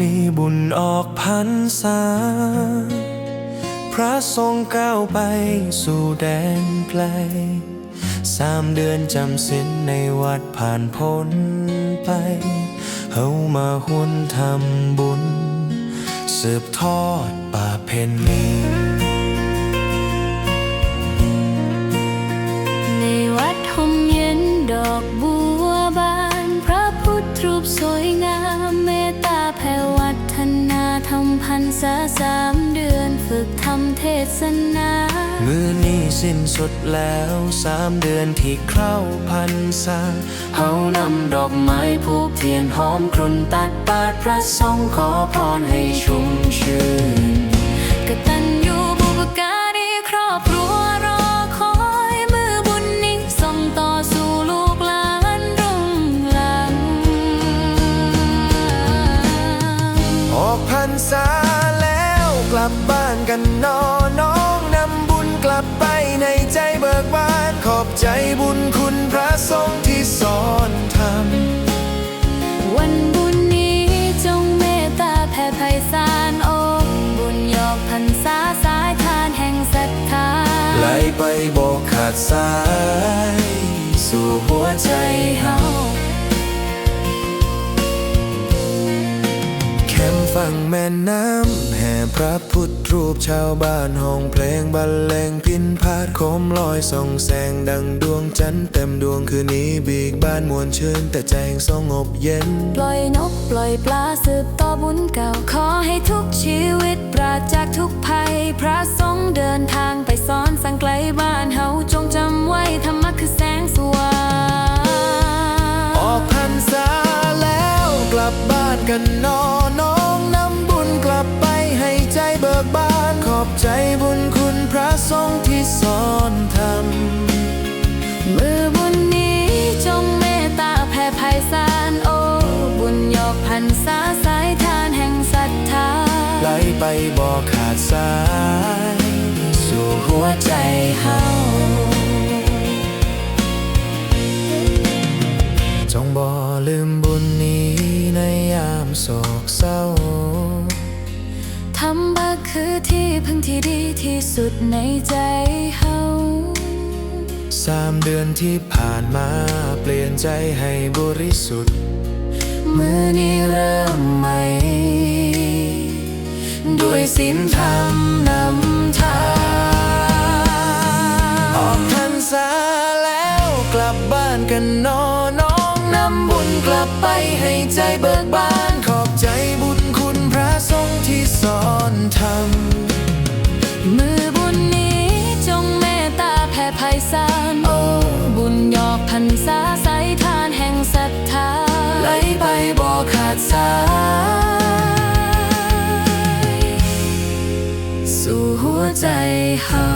นิบุญออกพันษา พระทรงก้าวไปสู่แดนไกล สามเดือนจำศีลในวัดผ่านพ้นไป เฮามาหุ้นทำบุญ สืบทอดป่าเพนนีในวัดห่มเย็นดอกบัวบาน พระพุทธรูปสวยงามำพันษาสามเดือนฝึกทำเทศนา มือนี้สิ้นสุดแล้วสามเดือนที่เข้าพันษาเฮานำดอกไม้ผูกเทียนหอมครุนตัดปาดพระสงฆ์ขอพรให้ชุ่มชื่น ษาแล้วกลับบ้านกันนอน้องนำบุญกลับไปในใจเบิกบานขอบใจบุญคุณพระสงฆ์ที่สอนทำวันบุญนี้จงเมตตาแผ่ไพศาลโอกบุญยอกพรรษาสายทานแห่งศรัทธาไหลไปบอกขาดสาย สู่หัวใจเฮา ฝั่งแม่น้ำแห่พระพุทธรูปชาวบ้านห้องเพลงบรรเลงพินพาดโคมลอยส่องแสงดังดวงจันทร์เต็มดวงคืนนี้บีกบ้านมวลเชิญแต่แจงสงบเย็น ปล่อยนกปล่อยปลาสืบต่อบุญเก่าขอให้ทุกชีวิตปราศจากทุกภัย พระสงฆ์เดินทางไปสอนสังไกลบ้านเฮาจงจำไว้ธรรมะคือแสงสว่างออกพรรษาแล้วกลับบ้านกันนอน อบใจบุญคุณพระทรงที่สอนธรรมมือบุญนี้จงเมตตาแผ่ไพศาลโอ บุญยอกพันษาสายทานแห่งศรัทธาไหลไปบอกขาดสาย สู่หัวใจเฮา ธรรมะคือที่พึ่งที่ดีที่สุดในใจเฮาสามเดือนที่ผ่านมาเปลี่ยนใจให้บริสุทธิ์ มือนี้เริ่มใหม่ ด้วยศีลธรรมนำทางออกพรรษาแล้วกลับบ้านกันนอน้องนำบุญกลับไปให้ใจเบิกบานำมือบุญนี้จงเมตตาแผ่ไพศาลโอ้บุญยอกพันษาใสทานแห่งศรัทธาไหลไปบ่ขาดสายสู่หัวใจเฮา